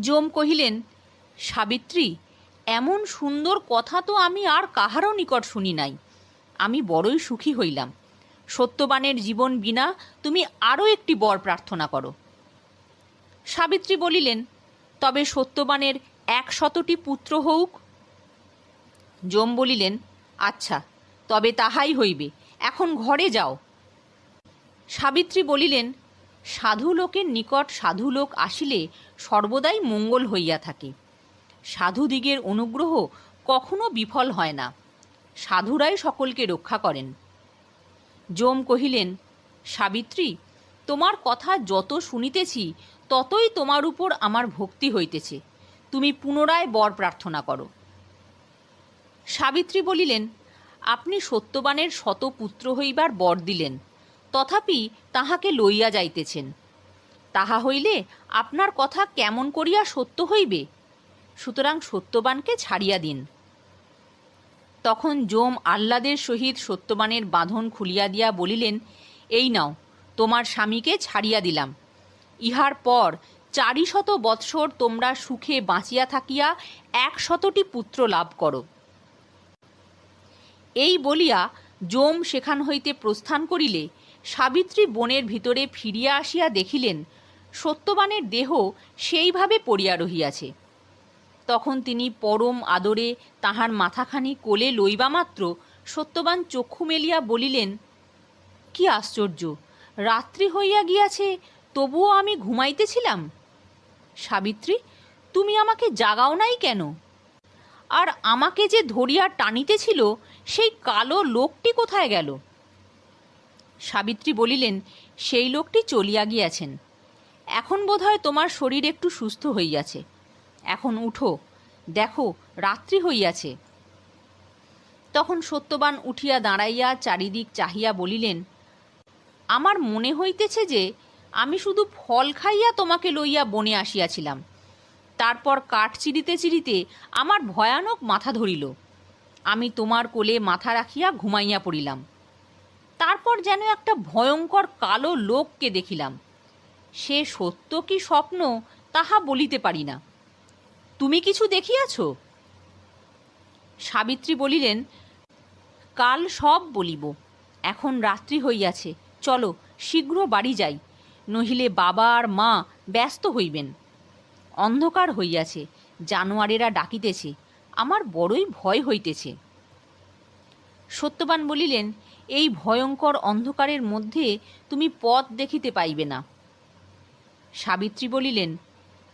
যম কহিলেন, সাবিত্রী, এমন সুন্দর কথা তো আমি আর কাহারও নিকট শুনি নাই। আমি বড়ই সুখী হইলাম। সত্যবানের জীবন বিনা তুমি আরও একটি বর প্রার্থনা করো। সাবিত্রী বলিলেন, তবে সত্যবানের এক শতটি পুত্র হউক? যম বলিলেন আচ্ছা তবে তাহাই হইবে। এখন ঘরে যাও। সাবিত্রী বলিলেন সাধু লোকের নিকট সাধু লোক আসিলে সর্বদাই মঙ্গল হইয়া থাকে। সাধুদিগের অনুগ্রহ কখনো বিফল হয় না। সাধুরাই সকলকে রক্ষা করেন। যম কহিলেন, সাবিত্রী, তোমার কথা যত শুনিতেছি, ততই তোমার উপর আমার ভক্তি হইতেছে। তুমি পুনরায় বর প্রার্থনা করো। সাবিত্রী বলিলেন, আপনি সত্যবানের শত পুত্র হইবার বর দিলেন। তথাপি তাহাকে লইয়া যাইতেছেন। তাহা হইলে আপনার কথা কেমন করিয়া সত্য হইবে? সুতরাং সত্যবানকে ছাড়িয়া দিন। তখন যম আহ্লাদের সহিত সত্যবানের বাঁধন খুলিয়া দিয়া বলিলেন, এই নাও, তোমার স্বামীকে ছাড়িয়া দিলাম। ইহার পর চারিশত বৎসর তোমরা সুখে বাঁচিয়া থাকিয়া একশতটি পুত্র লাভ করো। এই বলিয়া যম সেখান হইতে প্রস্থান করিলে সাবিত্রী বনের ভিতরে ফিরিয়া আসিয়া দেখিলেন, সত্যবানের দেহ সেইভাবে পড়িয়া রহিয়াছে। তখন তিনি পরম আদরে তাহার মাথাখানি কোলে লইবা মাত্র সত্যবান চক্ষু মেলিয়া বলিলেন, কি আশ্চর্য! রাত্রি হইয়া গিয়াছে, তবুও আমি ঘুমাইতেছিলাম? সাবিত্রী, তুমি আমাকে জাগাও নাই কেন? আর আমাকে যে ধরিয়া টানিতেছিল, সেই কালো লোকটি কোথায় গেল? সাবিত্রী বলিলেন, সেই লোকটি চলিয়া গিয়াছেন। এখন বোধহয় তোমার শরীর একটু সুস্থ হইয়াছে। এখন উঠো, দেখো, রাত্রি হইয়াছে। তখন সত্যবান উঠিয়া দাঁড়াইয়া চারিদিক চাহিয়া বলিলেন, আমার মনে হইতেছে যে, আমি শুধু ফল খাইয়া তোমাকে লইয়া বনে আসিয়াছিলাম। তারপর কাঠ চিরিতে চিরিতে আমার ভয়ানক মাথা ধরিল। আমি তোমার কোলে মাথা রাখিয়া ঘুমাইয়া পড়িলাম। তারপর যেন একটা ভয়ঙ্কর কালো লোককে দেখিলাম। সে সত্য কি স্বপ্ন, তাহা বলিতে পারি না। তুমি কিছু দেখিয়াছ? সাবিত্রী বলিলেন, কাল সব বলিব, এখন রাত্রি হইয়াছে, চলো শীঘ্র বাড়ি যাই, নহিলে বাবা আর মা ব্যস্ত হইবেন। অন্ধকার হইয়াছে, জানোয়ারেরা ডাকিতেছে, আমার বড়ই ভয় হইতেছে। সত্যবান বলিলেন এই ভয়ঙ্কর অন্ধকারের মধ্যে তুমি পথ দেখিতে পাইবে না। সাবিত্রী বলিলেন,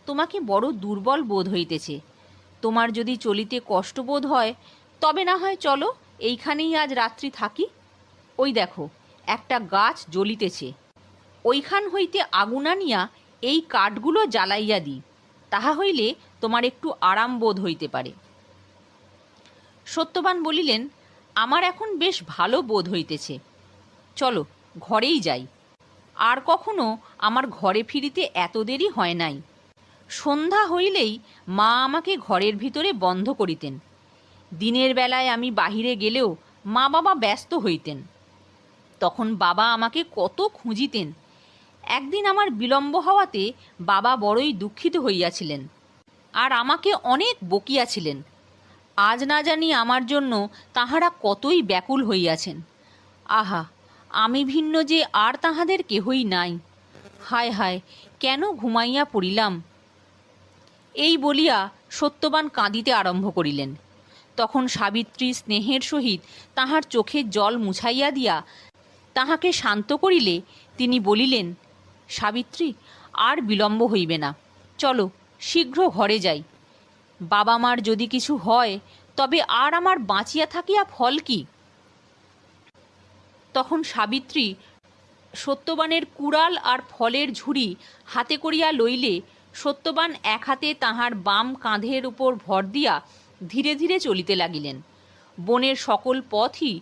তোমাকে বড় দুর্বল বোধ হইতেছে। তোমার যদি চলিতে কষ্ট বোধ হয়, তবে না হয় চলো, এইখানেই আজ রাত্রি থাকি। ওই দেখো, একটা গাছ জ্বলিতেছে। ওইখান হইতে আগুন আনিয়া এই কাঠগুলো জ্বালাইয়া দিই। তাহা হইলে তোমার একটু আরাম বোধ হইতে পারে। সত্যবান বলিলেন আমার এখন বেশ ভালো বোধ হইতেছে। চলো, ঘরেই যাই। আর কখনো আমার ঘরে ফিরিতে এত দেরি হয় নাই। সন্ধ্যা হইলেই মা আমাকে ঘরের ভিতরে বন্ধ করিতেন। দিনের বেলায় আমি বাহিরে গেলেও মা বাবা ব্যস্ত হইতেন। তখন বাবা আমাকে কত খুঁজিতেন। একদিন আমার বিলম্ব হওয়াতে বাবা বড়ই দুঃখিত হইয়াছিলেন। আর আমাকে অনেক বকিয়াছিলেন। আজ না জানি আমার জন্য তাহারা কতই ব্যাকুল হইয়াছেন। আহা, আমি ভিন্ন যে আর তাহাদের কেহই নাই। হায় হায়, কেন ঘুমাইয়া পড়িলাম? এই বলিয়া সত্যবান কাঁদিতে আরম্ভ করিলেন। তখন সাবিত্রী স্নেহের সহিত তাহার চোখের জল মুছাইয়া দিয়া তাহাকে শান্ত করিলে তিনি বলিলেন, সাবিত্রী, আর বিলম্ব হইবে না। চলো, শীঘ্র ঘরে যাই। বাবা মার যদি কিছু হয়, তবে আর আমার বাঁচিয়া থাকিয়া ফল কি? তখন সাবিত্রী সত্যবানের কুড়াল আর ফলের ঝুড়ি হাতে করিয়া লইলে সত্যবান এক হাতে তাহার বাম কাঁধের উপর ভর দিয়া ধীরে ধীরে চলিতে লাগিলেন। বনের সকল পথই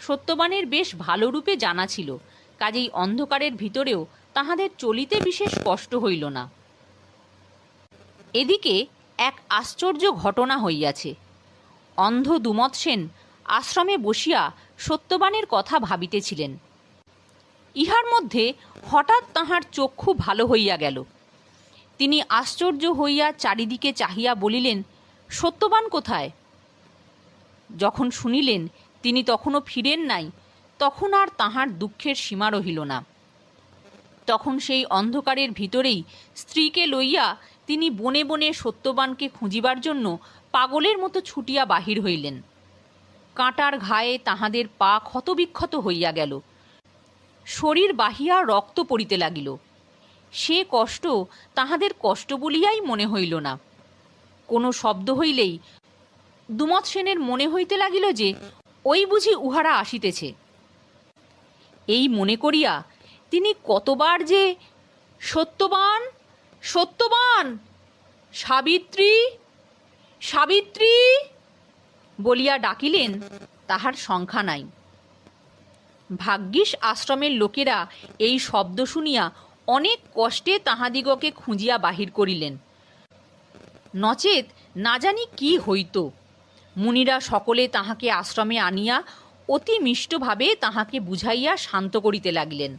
সত্যবানের বেশ ভালোরূপে জানা ছিল, কাজেই অন্ধকারের ভিতরেও তাহাদের চলিতে বিশেষ কষ্ট হইল না। এদিকে এক আশ্চর্য ঘটনা হইয়াছে। অন্ধ দুমত সেন আশ্রমে বসিয়া সত্যবানের কথা ভাবিতেছিলেন। ইহার মধ্যে হঠাৎ তাহার চক্ষু ভালো হইয়া গেল। তিনি আশ্চর্য হইয়া চারিদিকে চাহিয়া বলিলেন, সত্যবান কোথায়? যখন শুনিলেন তিনি তখনও ফিরেন নাই, তখন আর তাহার দুঃখের সীমা রহিল না। তখন সেই অন্ধকারের ভিতরেই স্ত্রীকে লইয়া তিনি বনে বনে সত্যবানকে খুঁজিবার জন্য পাগলের মতো ছুটিয়া বাহির হইলেন। কাঁটার ঘায়ে তাহাদের পা ক্ষতবিক্ষত হইয়া গেল। শরীর বাহিয়া রক্ত পড়িতে লাগিল। সে কষ্ট তাহাদের কষ্ট বলিয়াই মনে হইল না। কোনো শব্দ হইলেই দুমত সেনের মনে হইতে লাগিল যে, ওই বুঝি উহারা আসিতেছে। এই মনে করিয়া তিনি কতবার যে সত্যবান সত্যবান, সাবিত্রী সাবিত্রী বলিয়া ডাকিলেন, তাহার সংখ্যা নাই। ভাগ্যিস আশ্রমের লোকেরা এই শব্দ শুনিয়া অনেক কষ্টে তাহাদিগকে খুঁজিয়া বাহির করিলেন। নচেত না জানি কি হইত। মুনিরা সকলে তাহাকে আশ্রমে আনিয়া অতি মিষ্টভাবে তাহাকে বুঝাইয়া শান্ত করিতে লাগিলেন।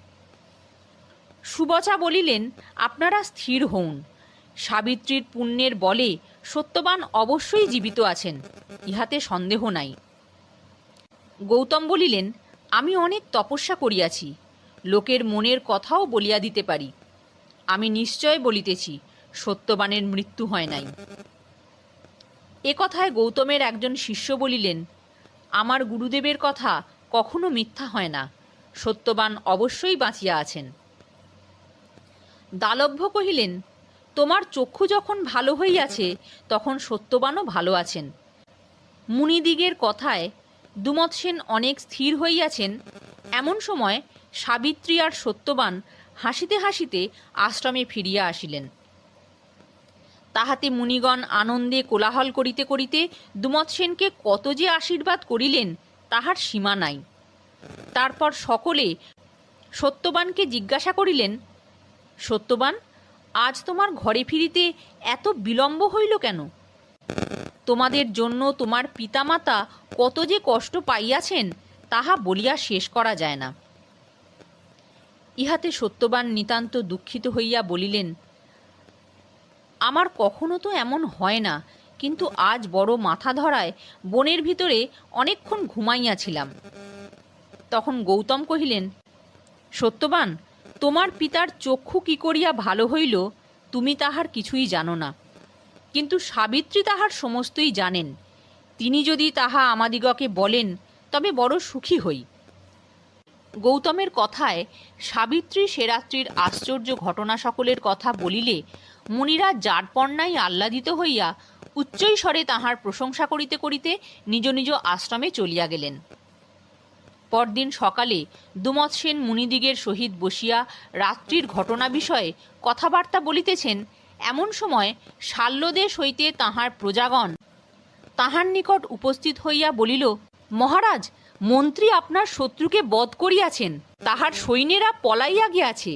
সুবচা বলিলেন, আপনারা স্থির হউন। সাবিত্রীর পুণ্যের বলে সত্যবান অবশ্যই জীবিত আছেন, ইহাতে সন্দেহ নাই। গৌতম বলিলেন, আমি অনেক তপস্যা করিয়াছি, লোকের মনের কথাও বলিয়া দিতে পারি। আমি নিশ্চয় বলিতেছি, সত্যবানের মৃত্যু হয় নাই। এ কথায় গৌতমের একজন শিষ্য বলিলেন, আমার গুরুদেবের কথা কখনো মিথ্যা হয় না, সত্যবান অবশ্যই বাঁচিয়া আছেন। দালভ্য কহিলেন, তোমার চক্ষু যখন ভালো হইয়াছে, তখন সত্যবানও ভালো আছেন। মুনিদিগের কথায় দুমত সেন অনেক স্থির হইয়াছেন, এমন সময় সাবিত্রী আর সত্যবান হাসিতে হাসিতে আশ্রমে ফিরিয়া আসিলেন। তাহাতে মুনিগণ আনন্দে কোলাহল করিতে করিতে দুমত সেনকে কত যে আশীর্বাদ করিলেন, তাহার সীমা নাই। তারপর সকলে সত্যবানকে জিজ্ঞাসা করিলেন সত্যবান, আজ তোমার ঘরে ফিরিতে এত বিলম্ব হইল কেন? তোমাদের জন্য তোমার পিতামাতা কত যে কষ্ট পাইয়াছেন, তাহা বলিয়া শেষ করা যায় না। ইহাতে সত্যবান নিতান্ত দুঃখিত হইয়া বলিলেন, আমার কখনো তো এমন হয় না, কিন্তু আজ বড় মাথা ধরায় বনের ভিতরে অনেকক্ষণ ঘুমাইয়াছিলাম। তখন গৌতম কহিলেন, সত্যবান তোমার পিতার চক্ষু কি করিয়া ভালো হইল, তুমি তাহার কিছুই জানো না। কিন্তু সাবিত্রী তাহার সমস্তই জানেন। তিনি যদি তাহা আমাদিগকে বলেন, তবে বড় সুখী হই। গৌতমের কথায় সাবিত্রী সেরাত্রির আশ্চর্য ঘটনা সকলের কথা বলিলে মুনিরা জারপন্নায় আহ্লাদিত হইয়া উচ্চৈস্বরে তাহার প্রশংসা করিতে করিতে নিজ নিজ আশ্রমে চলিয়া গেলেন। পরদিন সকালে দুমত সেন মুনিদিগের সহিত বসিয়া রাত্রির ঘটনা বিষয়ে কথাবার্তা বলিতেছেন, এমন সময় শাল্যদেশ হইতে তাহার প্রজাগণ তাহার নিকট উপস্থিত হইয়া বলিল, মহারাজ, মন্ত্রী আপনার শত্রুকে বধ করিয়াছেন, তাহার সৈন্যেরা পলাইয়া গিয়াছে।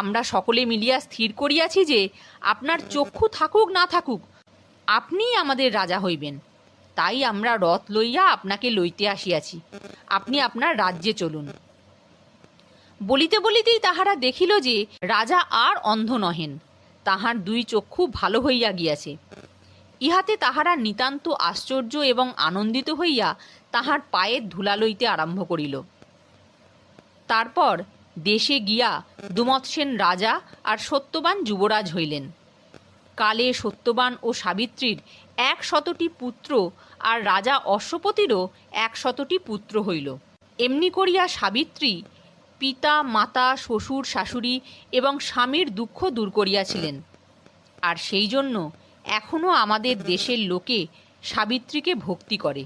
আমরা সকলে মিলিয়া স্থির করিয়াছি যে আপনার চক্ষু থাকুক না থাকুক, আপনিই আমাদের রাজা হইবেন। তাই আমরা রথ লইয়া আপনাকে লইতে আসিয়াছি। আপনি আপনার রাজ্যে চলুন। বলিতে বলিতেই তাহারা দেখিল যে রাজা আর অন্ধ নহেন, তাহার দুই চক্ষু ভালো হইয়া গিয়াছে। ইহাতে তাহারা নিতান্ত আশ্চর্য এবং আনন্দিত হইয়া তাহার পায়ের ধুলা লইতে আরম্ভ করিল। তারপর দেশে গিয়া দুমত সেন রাজা আর সত্যবান যুবরাজ হইলেন। কালে সত্যবান ও সাবিত্রীর এক শতটি পুত্র আর রাজা অশ্বপতিরও এক শতটি পুত্র হইল। এমনি করিয়া সাবিত্রী পিতা, মাতা, শ্বশুর, শাশুড়ি এবং স্বামীর দুঃখ দূর করিয়াছিলেন। আর সেই জন্য এখনও আমাদের দেশের লোকে সাবিত্রীকে ভক্তি করে।